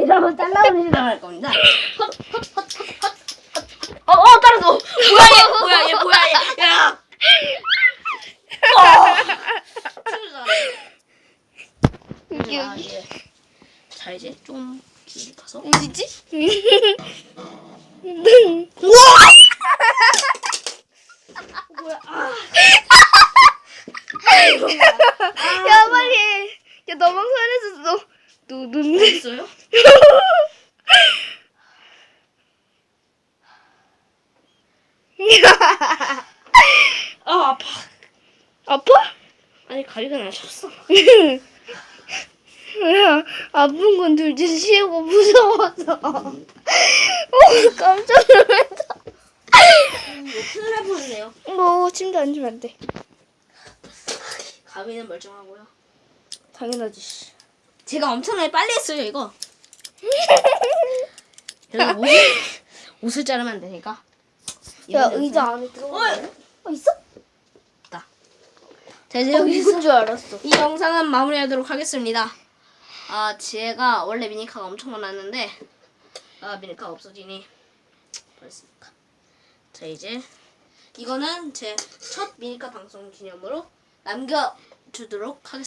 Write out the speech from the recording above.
이러면 잘라버리려고 할 겁니다. 어, 어, 떨어져. 뭐야, 얘, 뭐야, 얘, 뭐야, 얘. 야. 여기 아, 여기 예. 자, 이제 좀 길게 가서. 어디지? 뭐야? 아, 야 빨리 야 너만 너 너눈 있어요? 아, 아파. 아파? 아니, 가위가 나셨어. 야 아픈 건 둘째 치우고 무서워서 어 깜짝 놀랐다 큰일 날 뻔했네요. 너 침대 앉으면 안 돼 가위는 멀쩡하고요. 당연하지 씨. 제가 엄청나게 빨리 했어요, 이거. 옷을, 옷을 자르면 안 되니까. 야 이거는 의자 안에 들어가. 어 있어? 자, 이제 어 여기서 있을 줄 알았어 이 영상은 마무리하도록 하겠습니다. 아, 제가 원래 미니카가 엄청 많았는데 아, 미니카가 없어지니 버렸으니까. 자, 이제 이거는 제 첫 미니카 방송 기념으로 남겨주도록 하겠습니다.